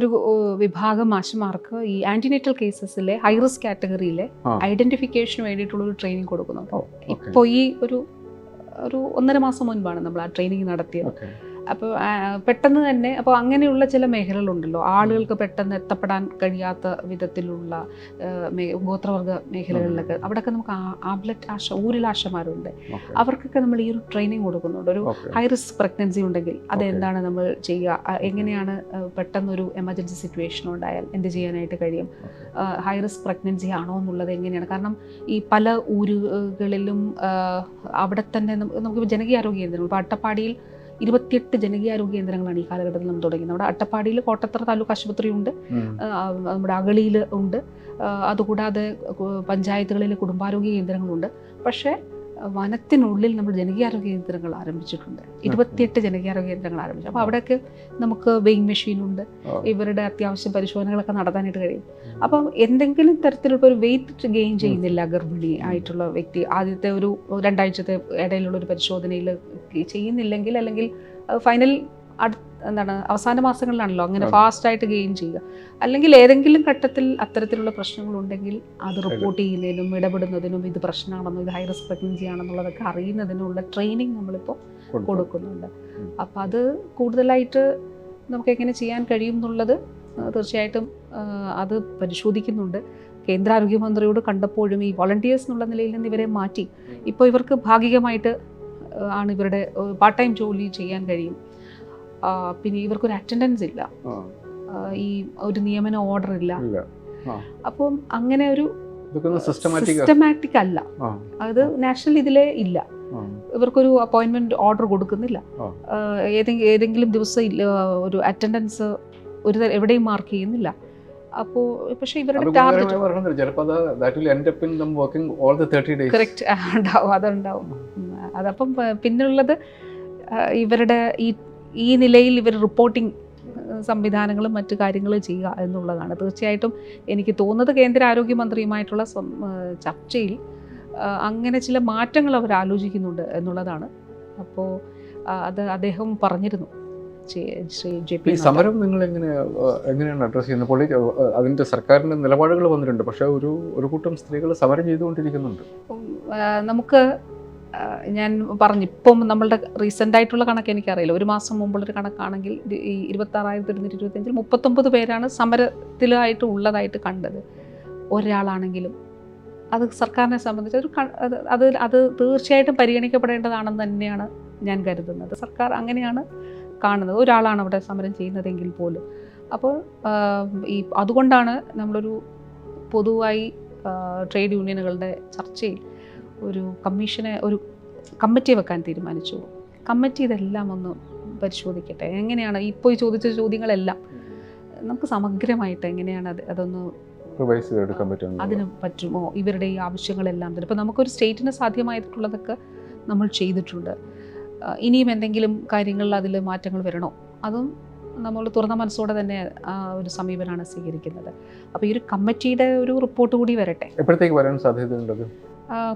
ഒരു വിഭാഗം മാഷന്മാർക്ക് ഈ ആന്റിനേറ്റൽ കേസസിലെ ഹൈ റിസ്ക് കാറ്റഗറിയിലെ. ഐഡന്റിഫിക്കേഷന് വേണ്ടിയിട്ടുള്ള ഒരു ട്രെയിനിങ് കൊടുക്കുന്നുണ്ട്. ഇപ്പോൾ ഈ ഒരു ഒരു ഒന്നര മാസം മുൻപാണ് നമ്മൾ ആ ട്രെയിനിങ് നടത്തിയത് അപ്പോൾ പെട്ടെന്ന് തന്നെ അപ്പോൾ അങ്ങനെയുള്ള ചില മേഖലകളുണ്ടല്ലോ. ആളുകൾക്ക് പെട്ടെന്ന് എത്തപ്പെടാൻ കഴിയാത്ത വിധത്തിലുള്ള ഗോത്രവർഗ മേഖലകളിലൊക്കെ. അവിടെയൊക്കെ നമുക്ക് ആബ്ലറ്റ് ആശ ഊരിൽ ആശമാരുണ്ട്. അവർക്കൊക്കെ നമ്മൾ ഈ ഒരു ട്രെയിനിങ് കൊടുക്കുന്നുണ്ട്. ഒരു ഹൈ റിസ്ക് പ്രഗ്നൻസി ഉണ്ടെങ്കിൽ അതെന്താണ് നമ്മൾ ചെയ്യുക? എങ്ങനെയാണ് പെട്ടെന്നൊരു എമർജൻസി സിറ്റുവേഷൻ ഉണ്ടായാൽ എന്ത് ചെയ്യാനായിട്ട് കഴിയും? ഹൈ റിസ്ക് പ്രഗ്നൻസി ആണോ എന്നുള്ളത് എങ്ങനെയാണ്? കാരണം ഈ പല ഊരുകളിലും അവിടെ തന്നെ നമുക്ക് ജനകീയ ആരോഗ്യ കേന്ദ്രങ്ങൾ ഇപ്പോൾ അട്ടപ്പാടിയിൽ ഇരുപത്തിയെട്ട് ജനകീയാരോഗ്യ കേന്ദ്രങ്ങളാണ് ഈ കാലഘട്ടത്തിൽ നമ്മൾ തുടങ്ങിയത്. നമ്മുടെ അട്ടപ്പാടിയിൽ കോട്ടത്തറ താലൂക്ക് ആശുപത്രിയുണ്ട്. ഉണ്ട് നമ്മുടെ അഗളിയിൽ ഉണ്ട്. അതുകൂടാതെ പഞ്ചായത്തുകളിലെ പഞ്ചായത്തുകളിൽ കുടുംബാരോഗ്യ കേന്ദ്രങ്ങളുണ്ട്. പക്ഷേ വനത്തിനുള്ളിൽ നമ്മൾ ജനകീയാരോഗ്യ കേന്ദ്രങ്ങൾ ആരംഭിച്ചിട്ടുണ്ട്. ഇരുപത്തിയെട്ട് ജനകീയാരോഗ്യ കേന്ദ്രങ്ങൾ ആരംഭിച്ചു. അപ്പോൾ അവിടെയൊക്കെ നമുക്ക് വെയിങ് മെഷീനുണ്ട്. ഇവരുടെ അത്യാവശ്യം പരിശോധനകളൊക്കെ നടത്താനായിട്ട് കഴിയും. അപ്പം എന്തെങ്കിലും തരത്തിലുള്ള ഒരു വെയിറ്റ് ഗെയിൻ ചെയ്യുന്നില്ല ഗർഭിണി ആയിട്ടുള്ള വ്യക്തി. ആദ്യത്തെ ഒരു രണ്ടാഴ്ചത്തെ ഇടയിലുള്ള ഒരു പരിശോധനയിൽ ചെയ്യുന്നില്ലെങ്കിൽ അല്ലെങ്കിൽ ഫൈനൽ എന്താണ് അവസാന മാസങ്ങളിലാണല്ലോ അങ്ങനെ ഫാസ്റ്റായിട്ട് ഫാസ്റ്റ് ആയിട്ട് ഗെയിൻ ചെയ്യുക. അല്ലെങ്കിൽ ഏതെങ്കിലും ഘട്ടത്തിൽ അത്തരത്തിലുള്ള പ്രശ്നങ്ങളുണ്ടെങ്കിൽ അത് റിപ്പോർട്ട് ചെയ്യുന്നതിനും ഇടപെടുന്നതിനും ഇത് പ്രശ്നമാണെന്നും ഇത് ഹൈ റിസ്ക് പ്രഗ്നൻസി ആണെന്നുള്ളതൊക്കെ അറിയുന്നതിനുള്ള ട്രെയിനിങ് നമ്മളിപ്പോൾ കൊടുക്കുന്നുണ്ട്. അപ്പോൾ അപ്പം അത് കൂടുതലായിട്ട് നമുക്ക് എങ്ങനെ ചെയ്യാൻ കഴിയും എന്നുള്ളത് തീർച്ചയായിട്ടും അത് പരിശോധിക്കുന്നുണ്ട്. കേന്ദ്ര ആരോഗ്യമന്ത്രിയോട് കണ്ടപ്പോഴും ഈ വോളണ്ടിയേഴ്സ് എന്നുള്ള നിലയിൽ നിന്ന് ഇവരെ മാറ്റി. ഇപ്പോൾ ഇവർക്ക് ഭാഗികമായിട്ട് ആണ് ഇവരുടെ പാർട്ട് ടൈം ജോലി ചെയ്യാൻ കഴിയും. പിന്നെ ഇവർക്കൊരു അറ്റൻഡൻസ് ഇല്ല. ഈ ഒരു നിയമന ഓർഡർ ഇല്ല. അപ്പം അങ്ങനെ ഒരു സിസ്റ്റമാറ്റിക് അല്ല. അത് നാഷണൽ ഇതിലേ ഇല്ല. ഇവർക്കൊരു അപ്പോയിന്റ്മെന്റ് ഓർഡർ കൊടുക്കുന്നില്ല. ഏതെങ്കിലും ഏതെങ്കിലും ദിവസം ഇല്ല, ഒരു അറ്റൻഡൻസ് ഒരു എവിടെയും മാർക്ക് ചെയ്യുന്നില്ല. അപ്പോ പക്ഷെ ഇവരുടെ ടാർഗറ്റ് ചിലപ്പോൾ കറക്റ്റ് ഉണ്ടാവും. അതുണ്ടാവും. അതപ്പം പിന്നുള്ളത് ഇവരുടെ ഈ ഈ നിലയിൽ ഇവർ റിപ്പോർട്ടിംഗ് സംവിധാനങ്ങളും മറ്റു കാര്യങ്ങളും ചെയ്യുക എന്നുള്ളതാണ്. തീർച്ചയായിട്ടും എനിക്ക് തോന്നുന്നത് കേന്ദ്ര ആരോഗ്യമന്ത്രിയുമായിട്ടുള്ള ചർച്ചയിൽ അങ്ങനെ ചില മാറ്റങ്ങൾ അവർ ആലോചിക്കുന്നുണ്ട് എന്നുള്ളതാണ്. അപ്പോൾ അത് അദ്ദേഹം പറഞ്ഞിരുന്നു. ഈ സമരം നിങ്ങൾ എങ്ങനെ എങ്ങനെയാണ് അഡ്രസ് ചെയ്യുന്നത്? പൊളി അതിന്റെ സർക്കാരിന്റെ നിലപാടുകൾ വന്നിട്ടുണ്ട്. പക്ഷേ ഒരു ഒരു കൂട്ടം സ്ത്രീകൾ സമരം ചെയ്തുകൊണ്ടിരിക്കുന്നുണ്ട്. നമുക്ക് ഞാൻ പറഞ്ഞു ഇപ്പം നമ്മളുടെ റീസെന്റ് ആയിട്ടുള്ള കണക്ക് എനിക്കറിയില്ല. ഒരു മാസം മുമ്പുള്ളൊരു കണക്കാണെങ്കിൽ ഈ ഇരുപത്താറായിരത്തി ഇരുന്നൂറ്റി ഇരുപത്തഞ്ചിൽ മുപ്പത്തൊമ്പത് പേരാണ് സമരത്തിലായിട്ട് ഉള്ളതായിട്ട് കണ്ടത്. ഒരാളാണെങ്കിലും. അത് സർക്കാരിനെ സംബന്ധിച്ച് ഒരു അത് അത് തീർച്ചയായിട്ടും പരിഗണിക്കപ്പെടേണ്ടതാണെന്ന് തന്നെയാണ് ഞാൻ കരുതുന്നത്. സർക്കാർ അങ്ങനെയാണ് കാണുന്നത്. ഒരാളാണ് അവിടെ സമരം ചെയ്യുന്നതെങ്കിൽ പോലും. അപ്പോൾ ഈ അതുകൊണ്ടാണ് നമ്മളൊരു പൊതുവായി ട്രേഡ് യൂണിയനുകളുടെ ചർച്ചയിൽ ഒരു കമ്മീഷനെ ഒരു കമ്മിറ്റി വെക്കാൻ തീരുമാനിച്ചു. കമ്മിറ്റി ഇതെല്ലാം ഒന്ന് പരിശോധിക്കട്ടെ. എങ്ങനെയാണ് ഇപ്പോൾ ചോദിച്ച ചോദ്യങ്ങളെല്ലാം നമുക്ക് സമഗ്രമായിട്ട് എങ്ങനെയാണ് അത് അതൊന്ന് അതിന് പറ്റുമോ? ഇവരുടെ ഈ ആവശ്യങ്ങളെല്ലാം തന്നെ ഇപ്പോൾ നമുക്കൊരു സ്റ്റേറ്റിന് സാധ്യമായിട്ടുള്ളതൊക്കെ നമ്മൾ ചെയ്തിട്ടുണ്ട്. ഇനിയും എന്തെങ്കിലും കാര്യങ്ങളിൽ അതിൽ മാറ്റങ്ങൾ വരണോ? അതും നമ്മൾ തുറന്ന മനസ്സോടെ തന്നെ ആ ഒരു സമീപനമാണ് സ്വീകരിക്കുന്നത്. അപ്പോൾ ഈ ഒരു കമ്മിറ്റിയുടെ ഒരു റിപ്പോർട്ട് കൂടി വരട്ടെ. എപ്പോഴത്തേക്ക് വരാൻ സാധ്യതയുണ്ടത്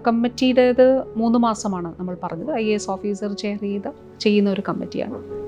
കമ്മിറ്റിയുടേത് മൂന്ന് മാസമാണ് നമ്മൾ പറഞ്ഞത്. I A S officer chair ചെയ്ത് ചെയ്യുന്ന ഒരു കമ്മിറ്റിയാണ്.